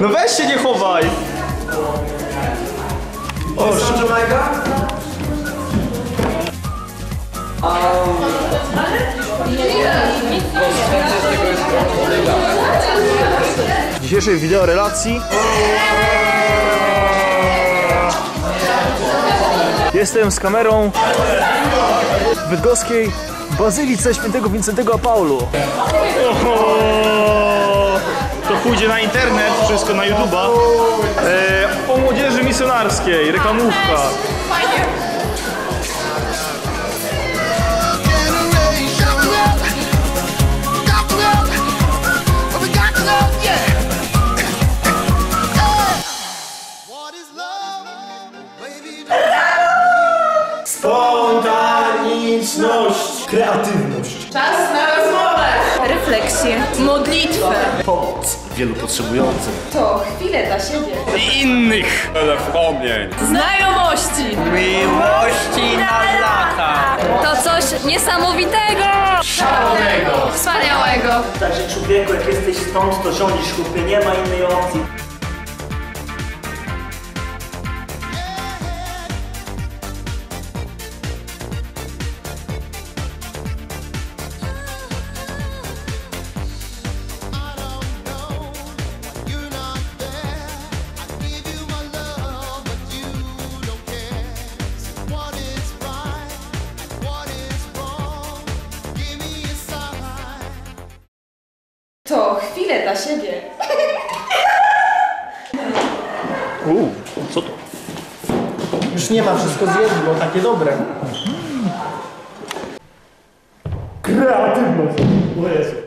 No weź się nie chowaj! O, W dzisiejszej wideo relacji Jestem z kamerą w bydgoskiej Bazylice Świętego Wincentego Paulu. Pójdzie na internet, wszystko na YouTube'a. E, o młodzieży misjonarskiej, reklamówka. Spontaniczność, kreatywność. Czas na rozmowę. Refleksję. Modlitwę. Pomoc wielu potrzebującym. To chwilę dla siebie. I innych. Znajomości. Miłości na lata. To coś niesamowitego. Szalonego. Wspaniałego. Także człowieku, jak jesteś stąd, to rządzisz chłopie, nie ma innej opcji. To chwilę dla siebie. Uuu, co to? Już nie ma, wszystko zjedło, takie dobre. Kreatywność. O Jezu.